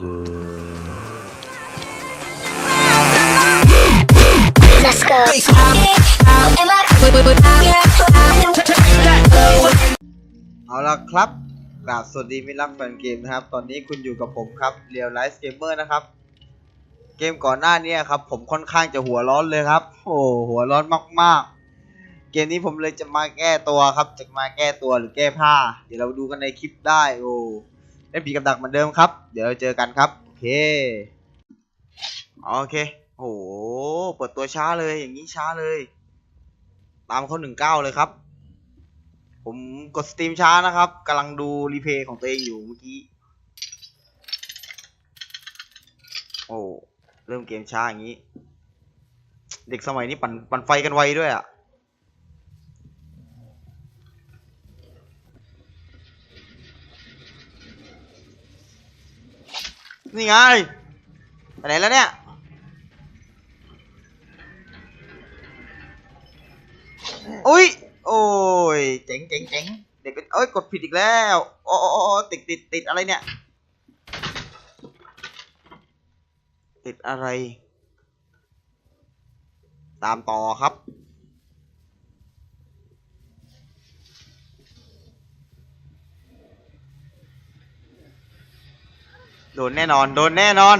Let's go. เอาละครับกราบสวัสดีมิตรรักแฟนเกมนะครับ ตอนนี้คุณอยู่กับผมครับเรียวไลฟ์เกมเมอร์นะครับ เกมก่อนหน้านี้ครับ ผมค่อนข้างจะหัวร้อนเลยครับ โอ้หัวร้อนมากๆ เกมนี้ผมเลยจะมาแก้ตัวครับ จะมาแก้ตัวหรือแก้ผ้า เดี๋ยวเราดูกันในคลิปได้ โอ้ เล่นผีกับดักเหมือนเดิมครับ เดี๋ยวเราเจอกันครับ โอเค โอเคโอ้โห เปิดตัวช้าเลย อย่างนี้ช้าเลย ตามเขาหนึ่งเก้าเลยครับ ผมกดสตรีมช้านะครับกำลังดูรีเพย์ของตัวเองอยู่เมื่อกี้ โอ้ เริ่มเกมช้าอย่างนี้ เด็กสมัยนี้ปั่นปั่นไฟกันไวด้วยอะ นี่ไงไปไหนแล้วเนี่ยอุ้ยโอ้ยเจ๋งเจ๋งเจ๋งเด็กเป็นเอ้ยกดผิดอีกแล้วอ้โอ้โอ้ติดติดติดอะไรเนี่ย ติดอะไร ตามต่อครับ ดนแน่นอน โดนแน่นอน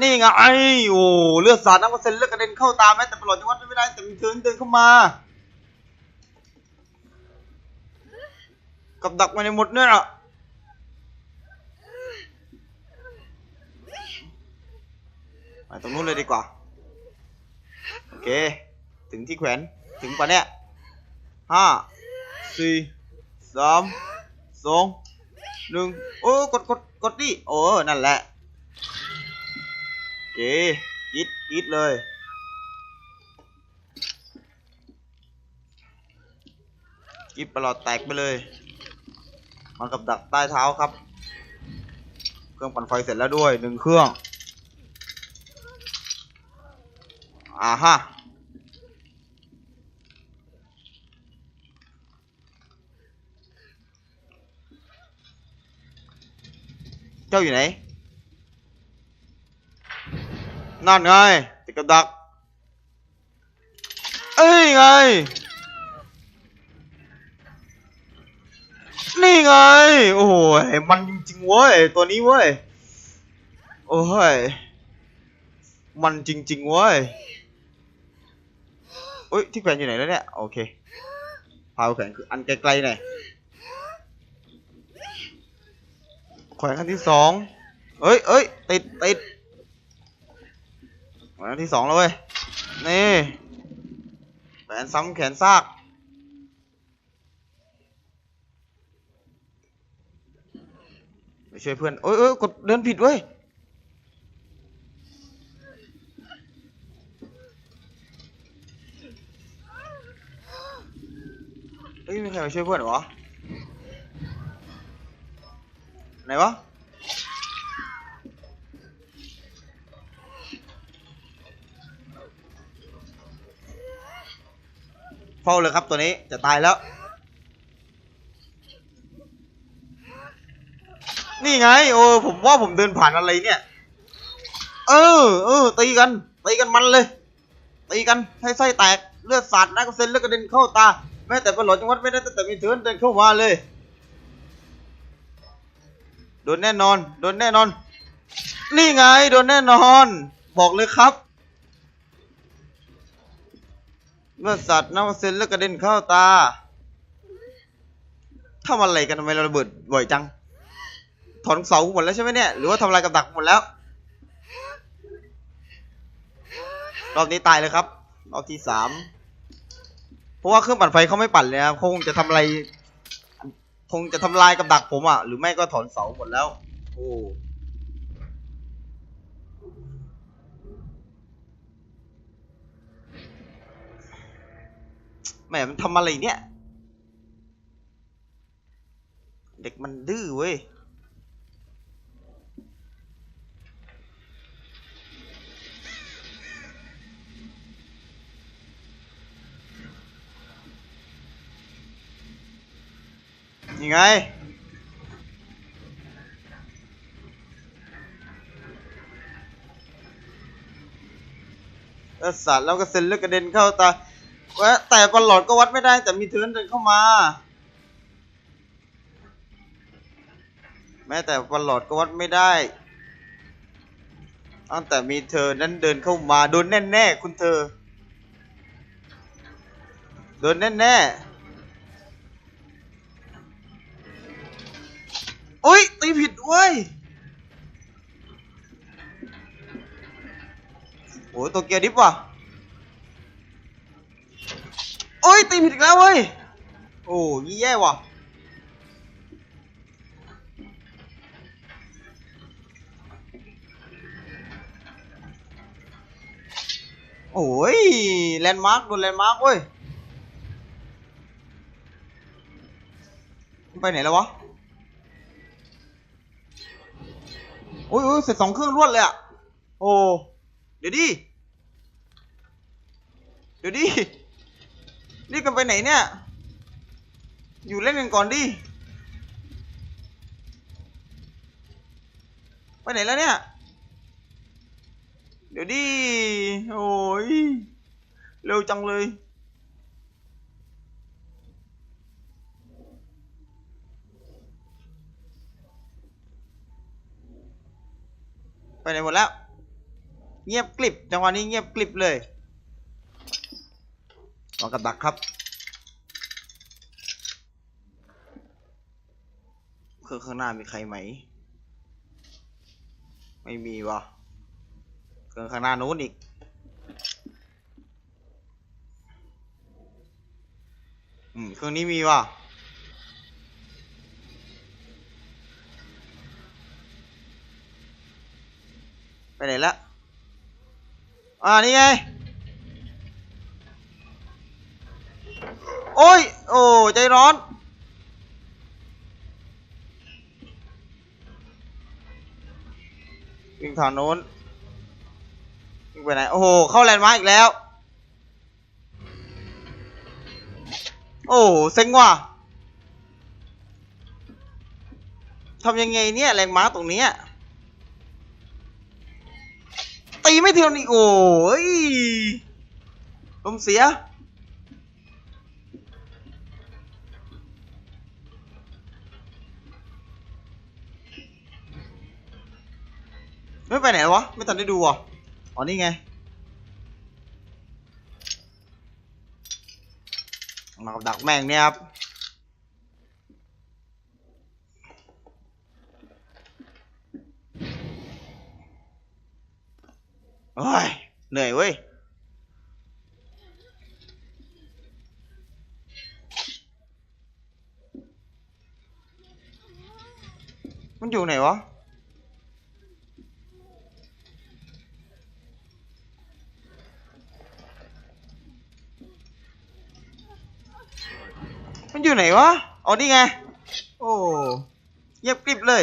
นี่ไงไอ้โอ้เลือดสาดน้ำกระเซ็นเลือดกระเด็นเข้าตาแม้แต่ตลอดจังหวัดไม่ได้แต่มีเดินเดินเข้ามา กับดักมาในหมดเนี่ยอะไปตรงนู้นเลยดีกว่า โอเค ถึงที่แขวนถึงป่ะเนี่ยห้าสี่สามสอง หนึ่งโอ้กดกดกดดิโอ้นั่นแหละโอเคยิดยิดเลยยิดประหลอดแตกไปเลยมันกับดักใต้เท้าครับ เครื่องปั่นไฟเสร็จแล้วด้วยหนึ่งเครื่องอ่าฮะ เจ้าอยู่ไหน นั่นไงติดกับดัก เอ้ยไง นี่ไง โอ้โหมันจริงเว้ย ตัวนี้เว้ย โอ้ย มันจริงๆเว้ยเอ้ย ที่แขวนอยู่ไหนแล้วเนี่ย โอเค พาแขวนคืออันไกลๆหน่อยแข วนขั้นที่สองเอ้ยเอ้ยติดติดแขวนที่สองแล้วเว้ย นี่แขวนซ้ำแขนซากไปช่วยเพื่อนโอ้ยเอ้ยกดเดินผิดเว้ยเฮ้ยมีใครมาช่วยเพื่อนหรอ ไหนวะเฝ้าเลยครับตัวนี้จะตายแล้ว นี่ไง โอ้ผมว่าผมเดินผ่านอะไรเนี่ย เออเออตีกันตีกันมันเลยตีกันให้ไส้แตกเลือดสาดนักเส้นเลือดกระเด็นเข้าตาแม้แต่ประหลอดจังหวัดไม่ได้แต่มีเถือนเดินเข้ามาเลย โดนแน่นอน โดนแน่นอน นี่ไง โดนแน่นอน บอกเลยครับเลือสัตว์น้ำเส้นเลือดกระเด็นเข้าตาทำอะไรกันทำไมเราระเบิดบ่อยจัง ถอนเสาหมดแล้วใช่ไหมเนี่ย หรือว่าทำลายกับดักหมดแล้ว รอบนี้ตายเลยครับ รอบที่สาม เพราะว่าเครื่องปั่นไฟเขาไม่ปั่นเลยครับเขาคงจะทำอะไร คงจะทำลายกับดักผมอะ หรือไม่ก็ถอนเสาหมดแล้ว โอ้แหมมันทำอะไรเนี่ย เด็กมันดื้อเว้ย ยังไงสัตว์แล้วก็เซ็นเลือกกระเด็นเข้าตาแต่บอลหลอดก็วัดไม่ได้ แต่มีเทิร์นเดินเข้ามา แม้แต่บอลหลอดก็วัดไม่ได้ตั้งแต่มีเธอนั้นเดินเข้ามาโดนแน่แน่คุณเธอ โดนแน่แน่ อุ้ยตีผิดเว้ยโอ้ยตัวเกียร์ดิฟว่ะโอ้ยตีผิดอีกแล้วเว้ยโอ้ยแย่ว่ะโอ้ยแลนด์มาร์กโดนแลนด์มาร์กเว้ยไปไหนแล้ววะ โอ้ยโอ้ยเสร็จสองเครื่องรวดเลยอะโอ้ เดี๋ยวดิ เดี๋ยวดินี่กันไปไหนเนี่ย อยู่เล่นกันก่อนดิ ไปไหนแล้วเนี่ย เดี๋ยวดิ โอ้ย เร็วจังเลย ไปไหนหมดแล้ว เงียบกลิบจังหวะนี้เงียบกลิบเลยลองกับดักครับเครื่องข้างหน้ามีใครไหม ไม่มีวะเครื่องข้างหน้านู้นอีกอืมเครื่องนี้มีวะ ไปไหนละอ่านี่ไง โอ้ย โอ้ใจร้อน วิ่งทางโน้นวิ่งไปไหน โอ้โห เข้าแลนด์มาร์กอีกแล้ว โอ้โหเซ็งว่ะทำยังไงเนี่ยแรงม้าตรงเนี้ย ไม่เทียวนี่โอ้ยลมเสีย ไม่ไปไหนวะ ไม่ทันได้ดูอะอ๋อนี่ไงมากับดักแม่งเนี่ยครับ โอ้ยเหนื่อยเว้ยมันอยู่ไหนวะ มันอยู่ไหนวะ อ๋อ นี่ไง โอ้เงียบกริบเลย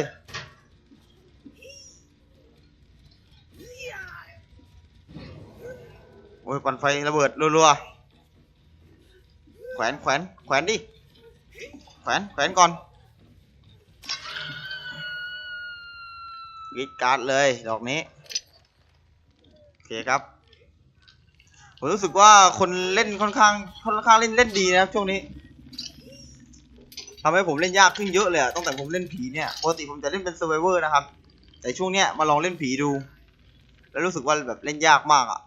โอ้ยปันไฟระเบิดรัวๆแขวนแขวนแขวนดิแขวนแขวนก่อนกรีดการ์ดเลยดอกนี้โอเคครับผมรู้สึกว่าคนเล่นค่อนข้างค่อนข้างเล่นเล่นดีนะครับช่วงนี้ทำให้ผมเล่นยากขึ้นเยอะเลยอะตั้งแต่ผมเล่นผีเนี่ยปกติผมจะเล่นเป็นเซอร์ไวเวอร์นะครับ แต่ช่วงเนี้ยมาลองเล่นผีดู แล้วรู้สึกว่าแบบเล่นยากมากอะ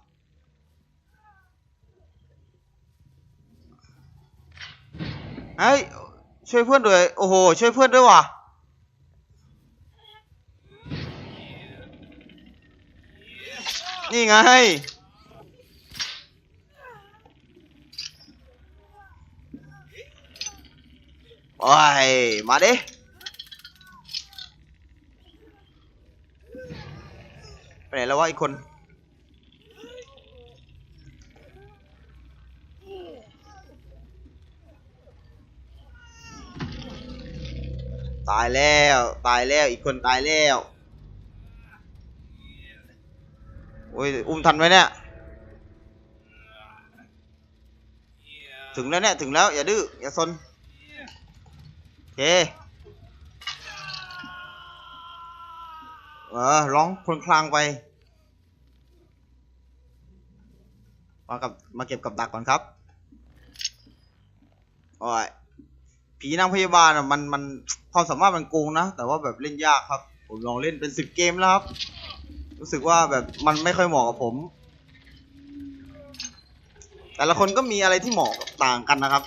ฮ้ยช่วยเพื่อนด้วย โอ้โห ช่วยเพื่อนด้วยว่ะ นี่ไง โอ้ย มาดิไปไหนแล้ววะอีกคน ตายแล้ว ตายแล้ว อีกคนตายแล้ว โอ้ย อุ้มทันไหมเนี่ย ถึงแล้วเนี่ย ถึงแล้ว อย่าดื้อ อย่าซนโอเคเออร้องคลนคลางไป มากับ มาเก็บกับดักก่อนครับ โอ้ย ผีนางพยาบาลอะมันมันความสามารถมันโกงนะ แต่ว่าแบบเล่นยากครับ ผมลองเล่นเป็นสิบเกมแล้วครับ รู้สึกว่าแบบมันไม่ค่อยเหมาะกับผม แต่ละคนก็มีอะไรที่เหมาะต่างกันนะครับ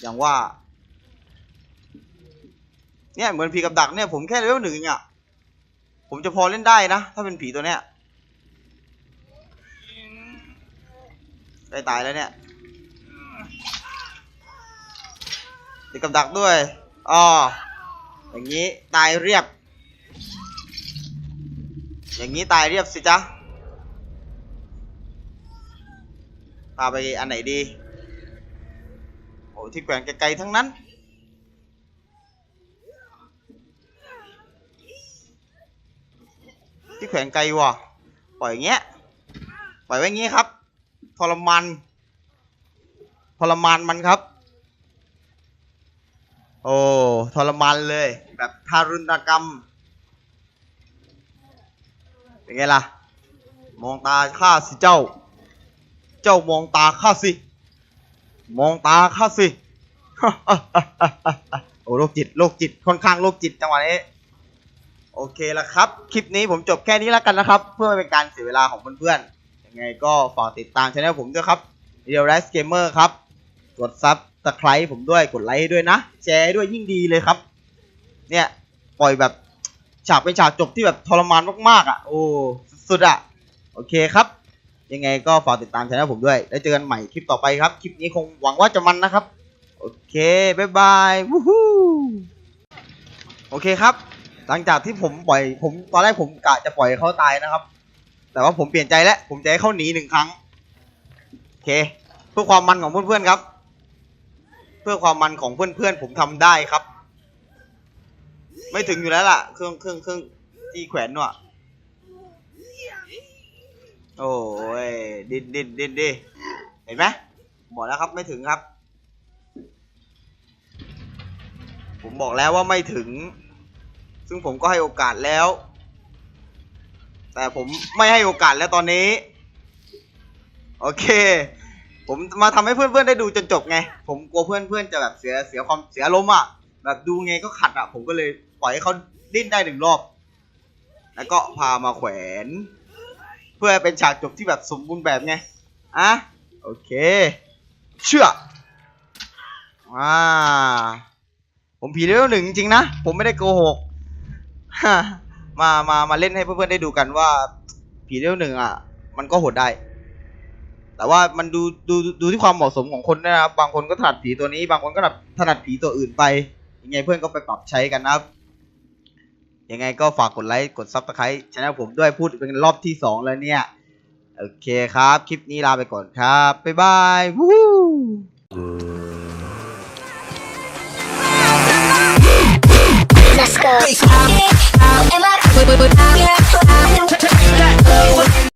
อย่างว่า เนี่ยเหมือนผีกับดักเนี่ยผมแค่เลเวลหนึ่งเองอะผมจะพอเล่นได้นะ ถ้าเป็นผีตัวเนี้ยใกล้ตายแล้วเนี่ย ติดกับดักด้วยอ๋ออย่างนี้ตายเรียบ อย่างนี้ตายเรียบสิจ๊ะพาไปอันไหนดีโอ้ที่แขวนไกลๆทั้งนั้นที่แขวนไกลว่ะปล่อยอย่างเงี้ยปล่อยไว้อย่างงี้ครับทรมานทรมานมันครับ โอ้ทรมานเลย แบบทารุณกรรม เป็นไงล่ะ มองตาข้าสิเจ้า เจ้ามองตาข้าสิ มองตาข้าสิ โอ้โรคจิตโรคจิตค่อนข้างโรคจิตจังหวะนี้โอเคแล้วครับ คลิปนี้ผมจบแค่นี้แล้วกันนะครับ เพื่อไม่เป็นการเสียเวลาของเพื่อนๆ ยังไงก็ฝากติดตามช่องผมด้วยครับ Real Life Gamer ครับ กดซับ ตะไคร้ผมด้วยกดไลค์ให้ด้วยนะ แชร์ให้ด้วยยิ่งดีเลยครับ เนี่ยปล่อยแบบฉากเป็นฉากจบที่แบบทรมานมากๆอะโอ้สุดๆอะโอเคครับ ยังไงก็ฝากติดตามช่องผมด้วย แล้วเจอกันใหม่คลิปต่อไปครับ คลิปนี้คงหวังว่าจะมันนะครับ โอเคบ๊ายบายวู้ฮู้โอเคครับ หลังจากที่ผมปล่อยผมตอนแรกผมกะจะปล่อยเขาตายนะครับ แต่ว่าผมเปลี่ยนใจแล้วผมจะให้เขาหนีหนึ่งครั้งโอเค เพื่อความมันของเพื่อนๆครับ เพื่อความมันของเพื่อนๆผมทำได้ครับ ไม่ถึงอยู่แล้วล่ะ เครื่องเครื่องเครื่องที่แขวนน่ะโอ้ยดินดินดินดิเห็นไหมบอกแล้วครับไม่ถึงครับ ผมบอกแล้วว่าไม่ถึง ซึ่งผมก็ให้โอกาสแล้ว แต่ผมไม่ให้โอกาสแล้วตอนนี้ โอเค ผมมาทำให้เพื่อนๆได้ดูจนจบไง ผมกลัวเพื่อนๆจะแบบเสียเสียความเสียอารมณ์อะ แบบดูไงก็ขัดอะ ผมก็เลยปล่อยให้เขาดิ้นได้หนึ่งรอบ แล้วก็พามาแขวน เพื่อเป็นฉากจบที่แบบสมบูรณ์แบบไง อะ โอเค เชื่ออ่าผมผีเลเวลหนึ่งจริงนะ ผมไม่ได้โกหก มา มา มาเล่นให้เพื่อนๆได้ดูกันว่าผีเลเวลหนึ่งอะ มันก็โหดได้ แต่ว่ามันดูดูดูที่ความเหมาะสมของคนนะครับ บางคนก็ถนัดผีตัวนี้ บางคนก็ถนัดผีตัวอื่นไป ยังไงเพื่อนก็ไปปรับใช้กันนะครับ ยังไงก็ฝากกดไลค์ กดซับสไครต์ช anel ผมด้วยพูดเป็นรอบที่สองแล้วเนี่ย โอเคครับ คลิปนี้ลาไปก่อนครับ บ๊ายบายวู้ Let's